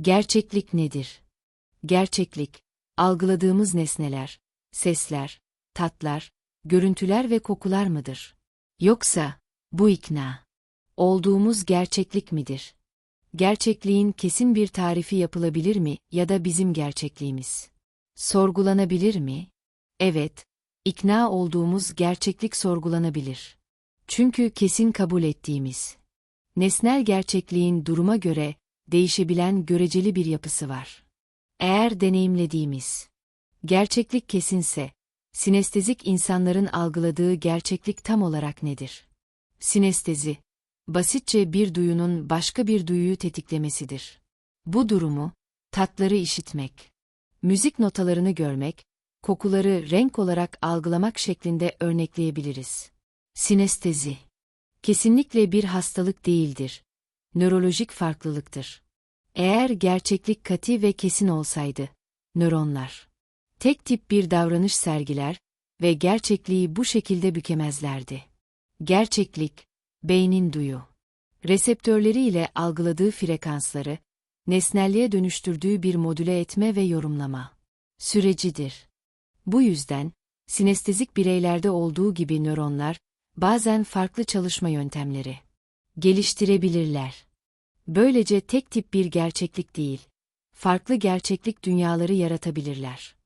Gerçeklik nedir? Gerçeklik, algıladığımız nesneler, sesler, tatlar, görüntüler ve kokular mıdır? Yoksa, bu ikna, olduğumuz gerçeklik midir? Gerçekliğin kesin bir tarifi yapılabilir mi ya da bizim gerçekliğimiz? Sorgulanabilir mi? Evet, ikna olduğumuz gerçeklik sorgulanabilir. Çünkü kesin kabul ettiğimiz, nesnel gerçekliğin duruma göre değişebilen göreceli bir yapısı var. Eğer deneyimlediğimiz gerçeklik kesinse, sinestezik insanların algıladığı gerçeklik tam olarak nedir? Sinestezi, basitçe bir duyunun başka bir duyuyu tetiklemesidir. Bu durumu, tatları işitmek, müzik notalarını görmek, kokuları renk olarak algılamak şeklinde örnekleyebiliriz. Sinestezi kesinlikle bir hastalık değildir. Nörolojik farklılıktır. Eğer gerçeklik kati ve kesin olsaydı, nöronlar tek tip bir davranış sergiler ve gerçekliği bu şekilde bükemezlerdi. Gerçeklik, beynin duyu, reseptörleri ile algıladığı frekansları, nesnelliğe dönüştürdüğü bir modüle etme ve yorumlama sürecidir. Bu yüzden, sinestezik bireylerde olduğu gibi nöronlar, bazen farklı çalışma yöntemleri geliştirebilirler. Böylece tek tip bir gerçeklik değil, farklı gerçeklik dünyaları yaratabilirler.